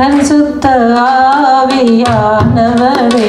பரிசுத்த ஆவியானவரே.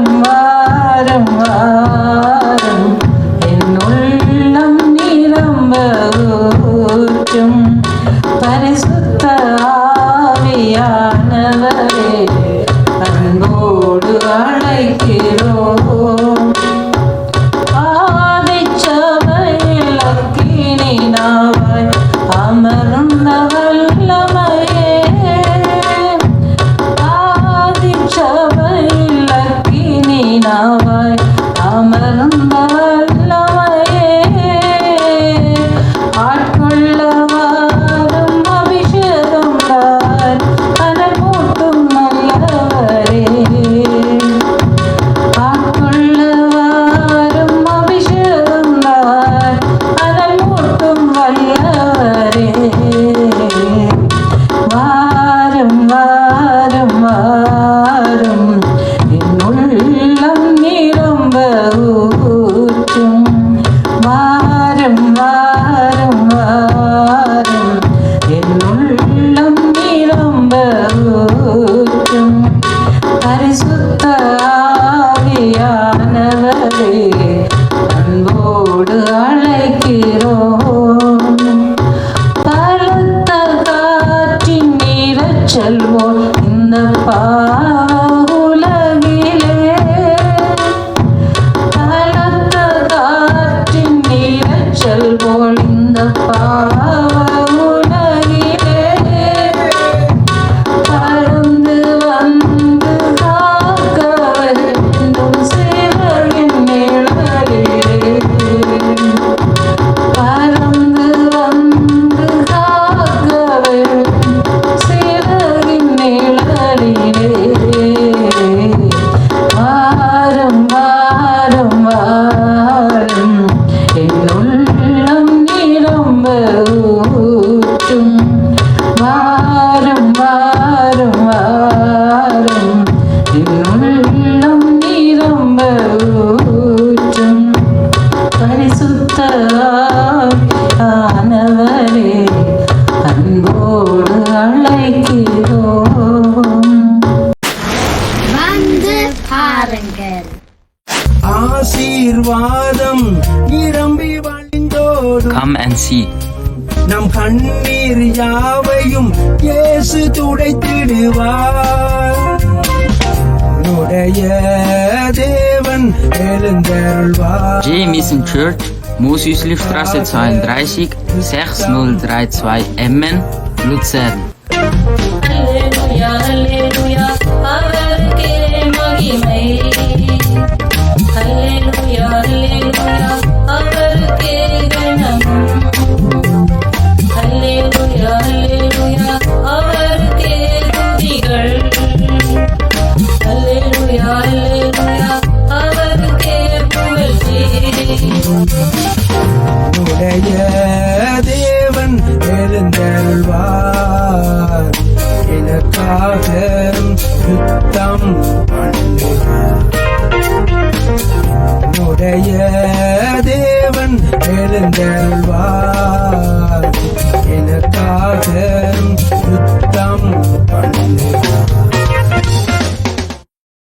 Maramma now. Oh. திருநெல்லும் நீரம்ப ஊற்றும் பரிசுத்தாய் ஆனவரே அன்போடு அழைக்கிறோம். வந்து பாருங்கள். ஆசீர்வாதம் நிரம்பி வழிந்தோடும். கம் அண்ட் சீ துடைத்திடுவார். J. Mason Church, Moses-Straße 32, 6032 Emmen, Luzern. Halleluja, Halleluja. and